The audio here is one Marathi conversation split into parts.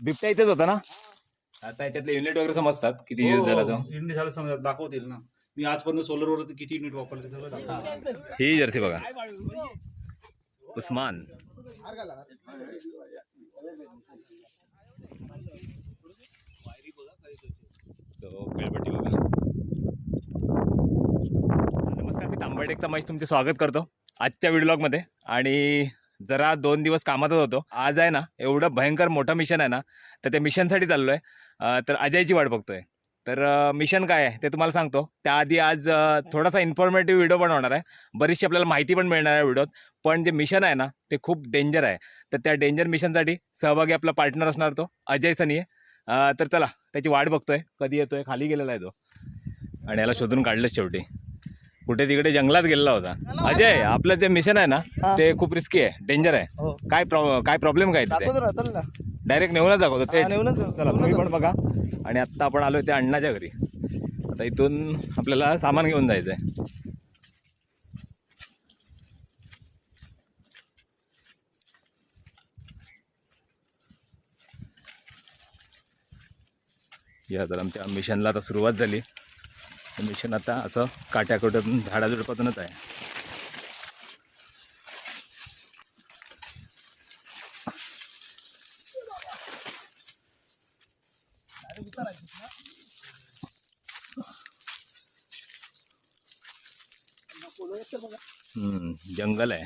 बिबट्या इथेच होता ना? आता याच्यातले युनिट वगैरे समजतात किती यूज झाला तो. युनिट झालं समजा दाखवतील ना. मी आजपर्यंत सोलर वर किती युनिट वापरले ते सगळं दाखवतो. ही जर्सी बघा. उस्मान. तो खेळपट्टी बघा. नमस्कार मी तांबडेक तमाश तुमचे स्वागत करतो आजच्या व्हिडिओमध्ये. आणि जरा दोन दिवस कामातच होतो. आज आहे ना एवढं भयंकर मोठं मिशन आहे ना तर त्या मिशनसाठी चाललो आहे तर अजयची वाट बघतोय. तर मिशन काय आहे ते तुम्हाला सांगतो. त्याआधी आज थोडासा इन्फॉर्मेटिव्ह व्हिडिओ बनवणार आहे. बरीचशी आपल्याला माहिती पण मिळणार आहे व्हिडिओत पण जे मिशन आहे ना ते खूप डेंजर आहे. तर त्या डेंजर मिशनसाठी सहभागी आपला पार्टनर असणार तो अजय सनी आहे तर चला त्याची वाट बघतोय. कधी येतोय खाली गेलेला आहे तो. आणि याला शोधून काढलं शेवटी. कुठे तिकडे जंगलात गेलेला होता. अजय आपलं जे मिशन आहे ना ते खूप रिस्की आहे. डेंजर आहे. हो. काय प्रॉ काय प्रॉब्लेम काय तिथे? दाखवतो ना चल ना. डायरेक्ट नेऊनच दाखवतो. ते हा, नेऊनच. चला तुम्ही पण बघा. आणि आत्ता आपण आलोय त्या अण्णाच्या घरी. आता इथून आपल्याला सामान घेऊन जायचं आहे या तर आमच्या मिशनला आता सुरुवात झाली. मिशन आता असं काट्याकोट्यातून झाडाझुडपातूनच आहे. जंगल आहे.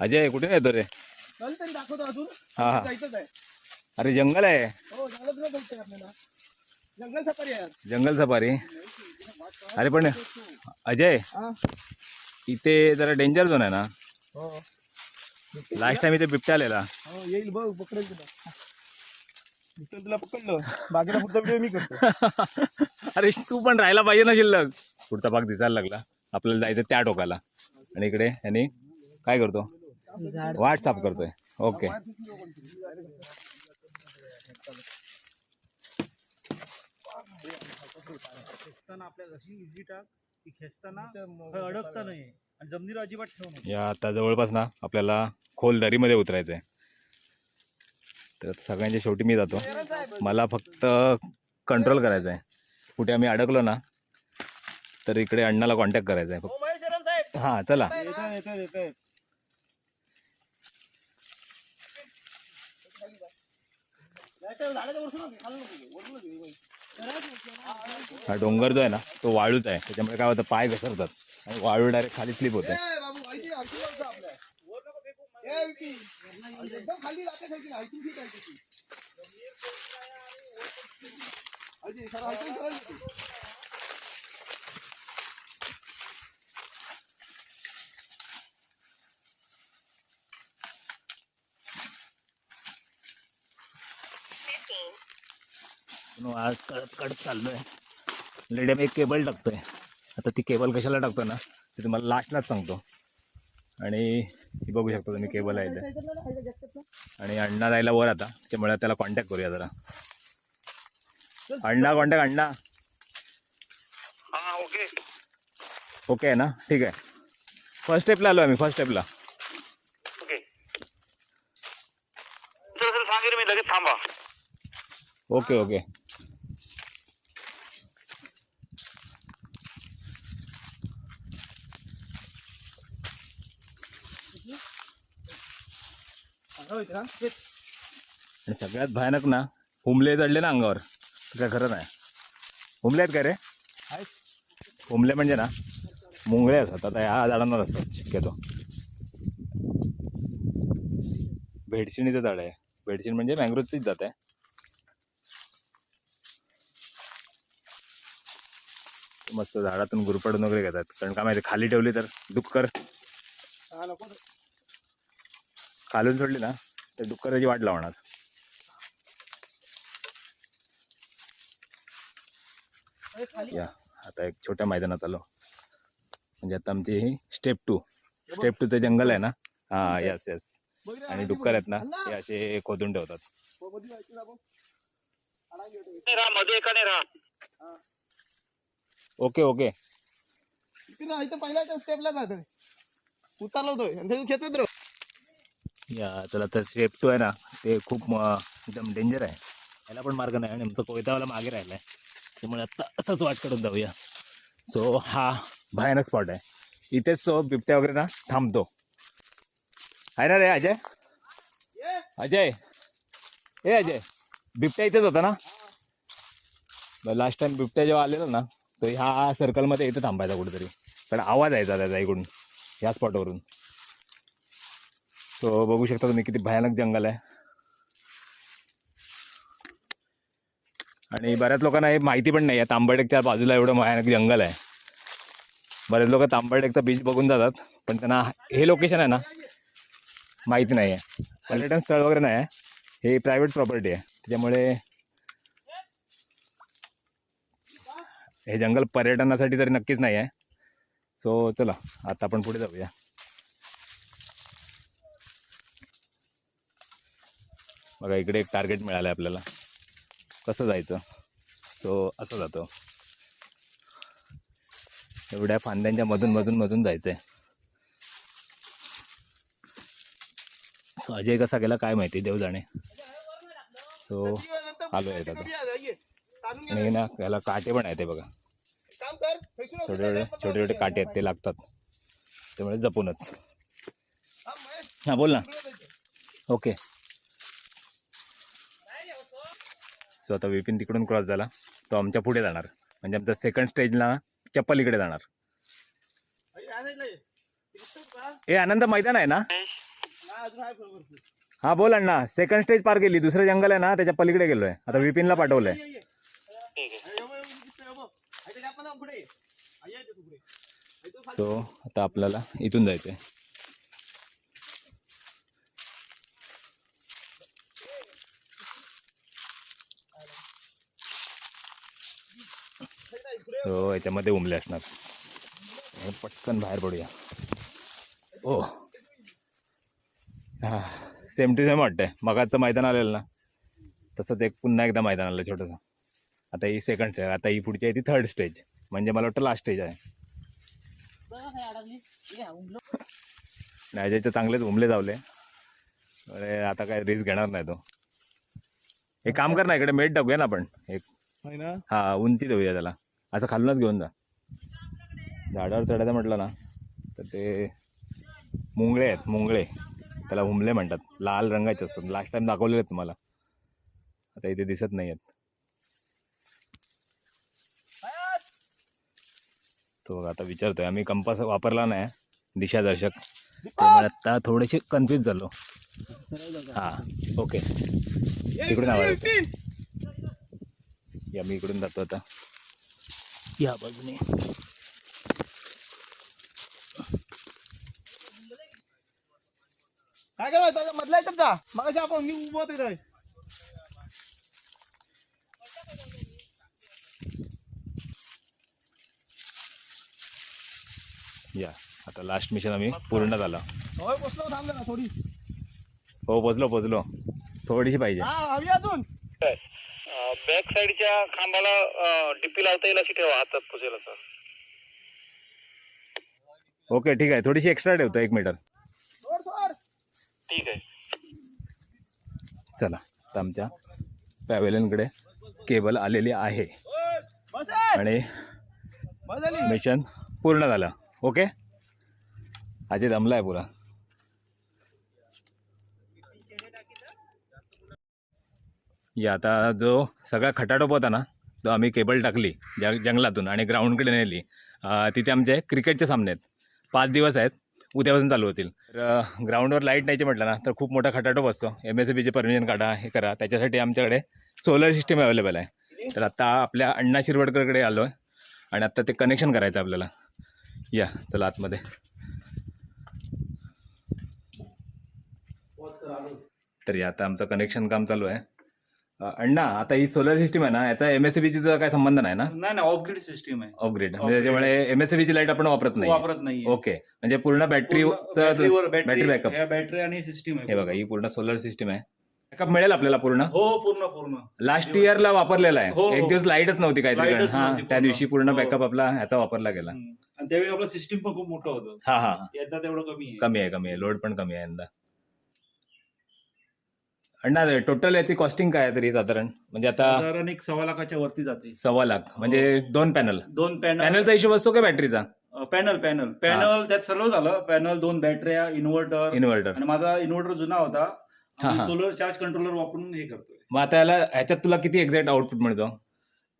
अजय कुठे येतो रे? दाखवतो अजून. हा. हा अरे जंगल आहे. हो जंगल सफारी आहे. यार. जंगल सफारी. अरे पण अजय हा? इथे जरा डेंजर झोन आहे ना? हो. लास्ट टाइम इथे बिबट्या आलेला. हो येईल बघ पकडेल तुला. पकडलं. बाकीचा पुढचा व्हिडिओ मी करतो. अरे तू पण राहायला पाहिजे ना शिल्लक. पुढचा भाग दिसायला लागला. आपल्याला जायचं त्या टोकाला. आणि इकडे यांनी काय करतो? वाट साफ करतोय. ओके खेचताना आपल्याला अशी इझी टाक की खेचताना काही अडकता नाही आणि जमिनीवर अजिबात ठेवू नये या आता जवळपास ना आपल्याला खोल दरीमध्ये उतरायचं आहे तर सगळ्यांच्या शेवटी मी जातो. मला फक्त कंट्रोल करायचं आहे कुठे आम्ही अडकलो ना तर इकडे अण्णाला कॉन्टॅक्ट करायचा आहे हो फक्त हां चला. झाडाच्या हा डोंगर जो आहे ना तो वाळूच आहे. त्याच्यामुळे काय होतं पाय घसरतात. आणि वाळू डायरेक्ट खाली स्लिप होते. ए, बाबू, माहिती आहे, आणखी जायचं आपल्या. वर नको फेकू, ए, विकी. एकदम खाली जाते सारखी नाही, इथून ठीक आहे तिथे. अरे, सरळ इथून सरळ येते. म्हणून आज कळत कळत चाललोय. लेडे मी एक केबल टाकतोय. आता ती केबल कशाला टाकतो ना ते तुम्हाला लास्टलाच सांगतो. आणि ही बघू शकता तुम्ही केबल आहे इथे. आणि अण्णा जायला वर आता त्यामुळे त्याला कॉन्टॅक्ट करूया जरा. अण्णा कॉन्टॅक्ट अण्णा. ओके. आहे ना? ठीक आहे. फर्स्ट स्टेपला आलो आम्ही फर्स्ट स्टेपला ओके ओके असं होईल का? हे, आणि सगळ्यात भयानक ना हुमले चढले ना अंगावर. काय खरं नाही. हुमले आहेत काय रे? हुमले म्हणजे ना मुंगळे असतात. आता ह्या झाडांवर असतात शक्यतो. भेडशिणीचं झाड आहे. भेडशिण म्हणजे मँग्रोवचीच जात आहे. मस्त झाडातून गुरपडून वगैरे घेतात. कारण काय माहिती खाली ठेवली तर डुक्कर हा, नको. खालून सोडली ना तर डुक्कराची वाट लावणार. या आता एक छोट्या मैदानात आलो. म्हणजे आता आमची ही स्टेप टू स्टेप टू ते जंगल आहे ना? हा यस यस आणि डुक्कर आहेत ना ते असे खोदून ठेवतात. Okay okay. पहिल्याच्या ना, इथं स्टेपला उतरलो होतो आणि या त्याला तर शेप टू आहे ना ते खूप एकदम डेंजर आहे. याला पण मार्ग नाही आणि कोयतावाला मागे राहिला आहे त्यामुळे आत्ता असंच वाट करून जाऊया. सो हा भयानक स्पॉट आहे. इथेच तो बिबट्या वगैरे ना थांबतो. आहे ना रे अजय? अजय? ए अजय बिबट्या इथेच होता ना? लास्ट टाइम बिबट्या जेव्हा आलेला ना तो ह्या सर्कलमध्ये इथे थांबायचा कुठेतरी. कारण आवाज यायचा त्याचा इकडून ह्या स्पॉटवरून तो बघू शकता तुम्ही किती भयानक जंगल आहे. आणि बऱ्याच लोकांना हे माहिती पण नाही आहे. तांबडेकच्या बाजूला एवढं भयानक जंगल आहे. बरेच लोक तांबडेकचा बीच बघून जातात पण त्यांना हे लोकेशन आहे ना माहिती नाही आहे. पर्यटन स्थळ वगैरे नाही आहे. हे प्रायव्हेट प्रॉपर्टी आहे. त्याच्यामुळे हे जंगल पर्यटनासाठी तरी नक्कीच नाही आहे. सो चला आता आपण पुढे जाऊया. बघा इकडे एक टार्गेट मिळालं आहे आपल्याला. कसं जायचं? तो असं जातो. एवढ्या फांद्यांच्या मधून मधून मधून जायचं आहे सो अजय कसा गेला काय माहिती देव जाणे. सो आलो आहे आता आणि ना याला काटे पण आहेत ते बघा. छोटे छोटे छोटे छोटे काटे आहेत ते लागतात. त्यामुळे जपूनच. हां बोल ना. ओके. सो आता विपिन तिकडून क्रॉस झाला तो आमच्या पुढे जाणार. म्हणजे आमचा सेकंड स्टेजला चप्पल इकडे जाणार. ए आनंद मैदान आहे ना? हा, बोल अण्णा. सेकंड स्टेज पार केली. दुसरं जंगल आहे ना त्याच्या पलीकडे गेलोय. आता विपिनला पाठवलंय. सो आता आपल्याला इथून जायचंय ये, ये, ये, दिसतोय, ये, बघ. अरे, त्या पण पुढे ये. हा, ये, तू पुढे. अरे, तो खाली. सो आता आपल्याला इथून जायचंय हो याच्यामध्ये उमले असणार. हे पटकन बाहेर पडूया. ओ. हा सेम टू सेम वाटतंय. मगाचं मैदान आलेलं ना तसंच एक पुन्हा एकदा मैदान आलं छोटंसं. आता ही सेकंड स्टेज आता ही पुढची आहे ती थर्ड स्टेज म्हणजे मला वाटतं लास्ट स्टेज आहे. अजयचे चांगलेच उमले जावले अरे आता काय रिस्क घेणार नाही तो. एक काम कर ना इकडे मेट टाकूया ना आपण. एक हा उंची देऊया त्याला. असं खालूनच घेऊन जा. झाडावर चढायचं म्हटलं ना तर ते मुंगळे आहेत मुंगळे. त्याला हुमले म्हणतात. लाल रंगाचे असतात लास्ट टाइम दाखवलेले आहेत तुम्हाला. आता इथे दिसत नाही आहेत. तो आता विचारतोय. आम्ही कंपास वापरला नाही दिशादर्शक. त्यामुळे आता थोडेसे कन्फ्यूज झालो. हां ओके इकडून आवाज ये, या मी इकडून जातो आता. या बाजूने. काय करायचं? मधल्या याच्यात जा. मग आपण मी उभं होतो. या. आता लास्ट मिशन आम्ही पूर्ण झालं होय बसलो थांबलं ना थोडी. हो पोचलो पोचलो थोडीशी पाहिजे. हा अजून. बॅक साईडच्या खांबाला डिपी लावता येईल अशी ठेवा हातात पुजेल असं ओके ठीक आहे. थोडीशी एक्स्ट्रा ठेवतो एक मीटर ठीक आहे. चला आता आमच्या पॅवेलियनकडे केबल आलेली आहे. आणि मिशन पूर्ण झालं. ओके? अजय दमला आहे पुरा. या आता जो सगळा खटाटोप होता ना तो आम्ही केबल टाकली जंग जंगलातून आणि ग्राउंडकडे नेली तिथे आमचे क्रिकेटचे सामने आहेत. पाच दिवस आहेत उद्यापासून चालू होतील. तर ग्राउंडवर लाइट न्यायची म्हटलं ना तर खूप मोठा खटाटोप असतो. एम एस बीचे परमिशन काढा हे करा. त्याच्यासाठी आमच्याकडे सोलर सिस्टीम अवेलेबल आहे. तर आत्ता आपल्या अण्णा शिरवडकरकडे आलो आहे आणि आत्ता ते कनेक्शन करायचं आपल्याला. या चला आतमध्ये. तर या आता आमचं कनेक्शन काम चालू आहे. अण्णा आता ही सोलर सिस्टीम आहे ना याचा एम एस बीचा काय संबंध नाही ना? नाही ग्रीड सिस्टीम आहे. ऑफग्रीड म्हणजे त्याच्यामुळे एम एस बीची लाइट आपण वापरत नाही. वापरत नाही ओके म्हणजे पूर्ण बॅटरी बॅटरी backup. बॅटरी आणि सिस्टीम आहे. हे बघा ही पूर्ण सोलर सिस्टीम आहे. बॅकअप मिळेल आपल्याला पूर्ण? हो पूर्ण पूर्ण. लास्ट इयरला वापरलेला हो, आहे. हो. एक दिवस लाईटच नव्हती काहीतरी. हा त्या. दिवशी पूर्ण हो. बॅकअप आपला ह्याचा वापरला गेला. त्यावेळी आपलं सिस्टीम पण खूप मोठं होतं. हा हा हा. यंदा तेवढं कमी आहे. कमी आहे कमी आहे. लोड पण कमी आहे यंदा. अण्णा टोटल याची कॉस्टिंग काय आहे तरी साधारण? म्हणजे आता साधारण एक सव्वा लाखाच्या वरती जाते. सव्वा लाख म्हणजे दोन पॅनल दोन पॅनल पॅनलचा हिशोब असतो का बॅटरीचा पॅनल पॅनल पॅनल त्यात सर्व झालं. पॅनल दोन बॅटऱ्या इन्व्हर्टर इन्व्हर्टर आणि माझा इन्व्हर्टर जुना होता. हा, हा. सोलर चार्ज कंट्रोलर वापरून हे करतोय. मग आता याला ह्याच्यात तुला किती एक्झॅक्ट आउटपुट मिळतो?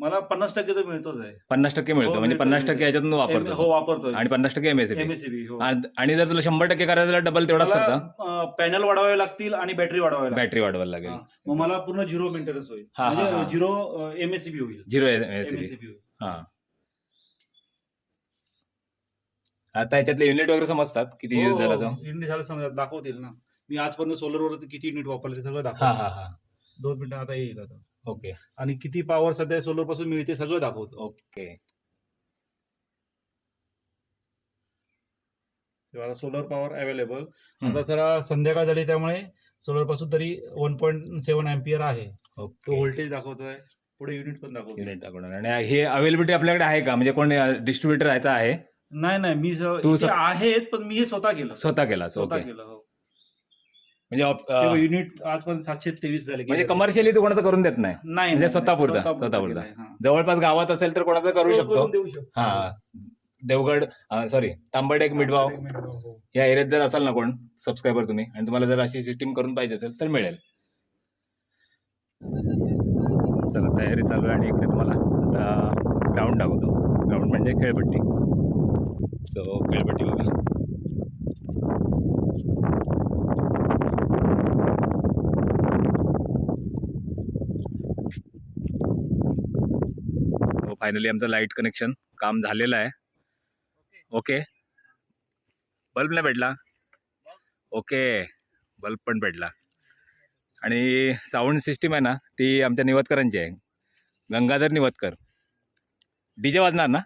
मला पन्नास टक्के तर मिळतोच आहे. पन्नास टक्के मिळतो. हो, म्हणजे मिळतो, पन्नास मिळतो. टक्के याच्यातून तू हो वापरतो आणि पन्नास टक्के एमएसपी एमएससीबी हो. आणि जर तुला शंभर टक्के करायचं तर डबल तेवढाच करता? पॅनल वाढवावे लागतील आणि बॅटरी वाढवावी लागतील. बॅटरी वाढवायला लागेल. हा. मग मला पूर्ण झिरो मेंटेनन्स होईल. हा, हा, हा. म्हणजे झिरो एमएससीबी होईल. झिरो एमएसपी एमएससीबी होईल. हा. आता याच्यातले युनिट वगैरे समजतात? किती हो, युज झाला तो? युनिट झालं समजा दाखवतील ना. मी आजपर्यंत सोलरवर किती युनिट वापरले ते सगळं हा हा हा. दोन मिनिटं आता येईल आता. ओके. आणि किती पॉवर सध्या सोलरपासून मिळते सगळं दाखवतो. ओके. तेव्हा सोलर पॉवर अवेलेबल. आता जरा संध्याकाळ झाली त्यामुळे सोलरपासून तरी वन पॉईंट सेव्हन एम्पियर आहे. तो व्होल्टेज दाखवतोय. पुढे युनिट पण दाखवतोय. युनिट दाखवणार. आणि हे अवेलेबिलिटी आपल्याकडे आहे का? म्हणजे कोण डिस्ट्रीब्युटर याचा आहे? नाही नाही मी आहेत पण मी हे स्वतः केलं. स्वतः केला स्वतः केलं हो. म्हणजे अं, युनिट आजपर्यंत सातशे तेवीस झाले म्हणजे कमर्शियली तू कोणाचं करून देत नाही. नाही म्हणजे नाही, स्वतः पुरता, स्वतः पुरता. हा. जवळपास गावात असेल तर कोणाचं करू शकतो? करून देऊ शकतो. हा. देवगड सॉरी तांबडेक मिडवाव हो. या एरियात जर असाल ना कोण सबस्क्रायबर तुम्ही आणि तुम्हाला जर अशी सिस्टीम करून पाहिजे असेल तर मिळेल. चला तयारी चालू आहे आणि इकडे तुम्हाला आता ग्राउंड दाखवतो. ग्राउंड म्हणजे खेळपट्टी. सो खेळपट्टी बघा. फायनली आमचं लाइट कनेक्शन काम झालेलं आहे. ओके बल्ब नाही भेटला. ओके बल्ब पण भेटला. आणि साऊंड सिस्टीम आहे ना ती आमच्या निवतकरांची आहे. गंगाधर निवतकर. डीजे वाजणार ना?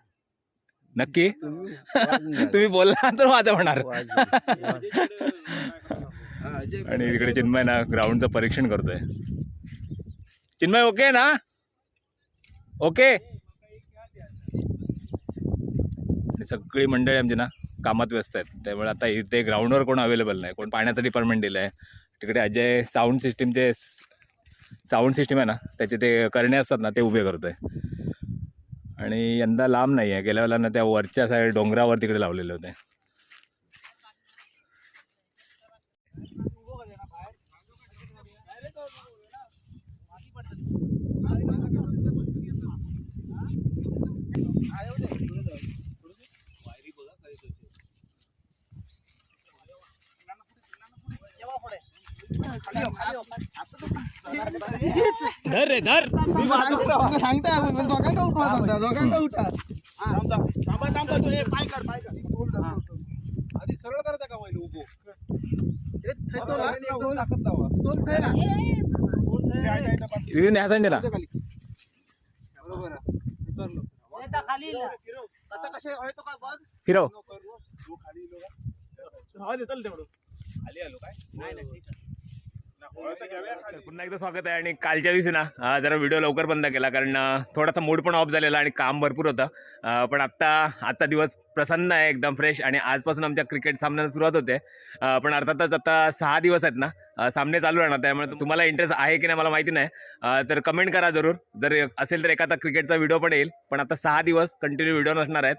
नक्की? तुम्ही बोलला तर माझं होणार. आणि इकडे चिन्मय ना ग्राउंडचं परीक्षण करतोय. चिन्मय ओके ना? ओके आणि सगळी मंडळी आमची ना कामात व्यस्त आहेत. त्यामुळे आता इथे ग्राउंडवर कोण अवेलेबल नाही. कोण पाण्याचं डिपार्टमेंट दिलं आहे तिकडे अजय साऊंड सिस्टीमचे साऊंड सिस्टीम आहे ना त्याचे ते करणे असतात ना ते उभे करतो आहे आणि यंदा लांब नाही आहे गेल्या वेळेला त्या वरच्या साईड डोंगरावर तिकडे लावलेले होते. धर रे धर. सांगता दोघांका उठवा सांगता दोघांका उठा थांबा थांबा तू हे पाय काढ पाय काढ आधी सरळ करता का पहिले उभो विवीन ह्या साईडने ना आता कसे आहे तो का बघ फिरव. हा खाली आलो काय? नाही नाही ठीक आहे. तर पुन्हा एकदा स्वागत आहे आणि कालच्या दिवशी ना जरा व्हिडिओ लवकर बंद केला कारण थोडासा मूड पण ऑफ झालेला आणि काम भरपूर होतं. पण आत्ता आजचा दिवस प्रसन्न आहे एकदम फ्रेश आणि आजपासून आमच्या क्रिकेट सामन्याला सुरुवात होते. पण अर्थातच आता सहा दिवस आहेत ना सामने चालू राहणार त्यामुळे तुम्हाला इंटरेस्ट आहे की नाही मला माहिती नाही. तर कमेंट करा जरूर. जर असेल तर एखादा क्रिकेटचा व्हिडिओ पण येईल पण आता सहा दिवस कंटिन्यू व्हिडिओ नसणार आहेत.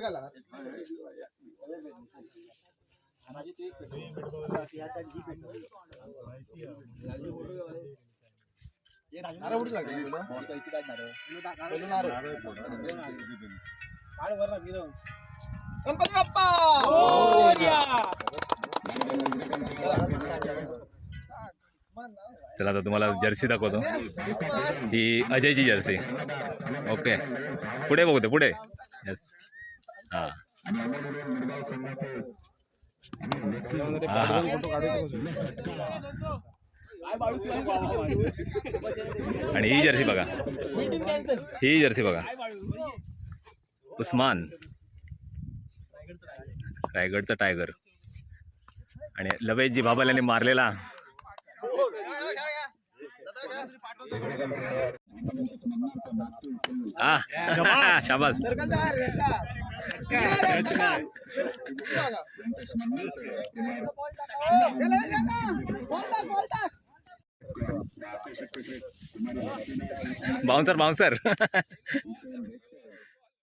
घाला नारळ उडू लागले. गणपती बाप्पा! चला आता तुम्हाला जर्सी दाखवतो. ही अजयची जर्सी. ओके. पुढे बघू ते पुढे. येस हा. आणि ही जर्सी बघा. ही जर्सी बघा. उस्मान. रायगडचा टायगर आणि लवेशजी बाबाल्याने मारलेला. हा शाबास बाउन्सर बाउन्सर